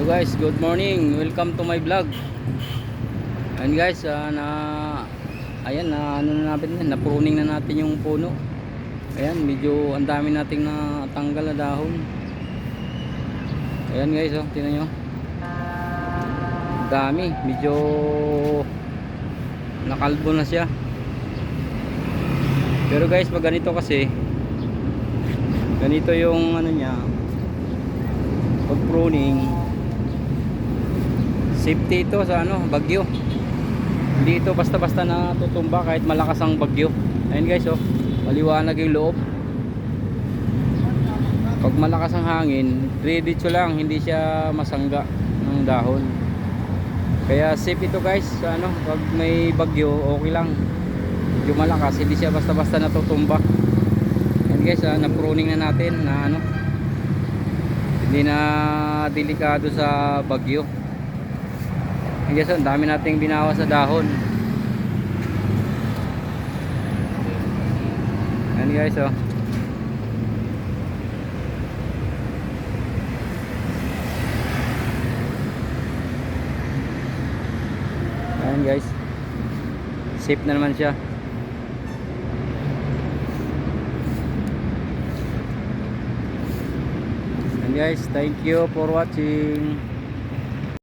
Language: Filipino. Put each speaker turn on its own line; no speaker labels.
Hello guys, good morning. Welcome to my vlog. Ayan guys, ah, na ayan na ano na natin, na pruning na natin yung puno. Ayan, medyo ang dami nating natanggal na dahon. Ayan guys, oh, tingnan nyo. Dami, medyo nakalbo na siya. Pero guys, pag ganito kasi ganito yung ano niya pag pruning safety ito sa ano bagyo. Hindi ito basta basta na tutumba kahit malakas ang bagyo. Ayun guys oh. Maliwanag yung loob. Pag malakas ang hangin diretso lang hindi siya masangga ng dahon. Kaya safe ito guys sa ano pag may bagyo okay lang. Medyo malakas hindi siya basta basta natutumba. Yan guys ah, na-pruning na natin na ano. Hindi na delikado sa bagyo yan guys ang dami nating binawa sa dahon yan guys oh Ayan guys. Safe na naman siya. And guys, thank you for watching.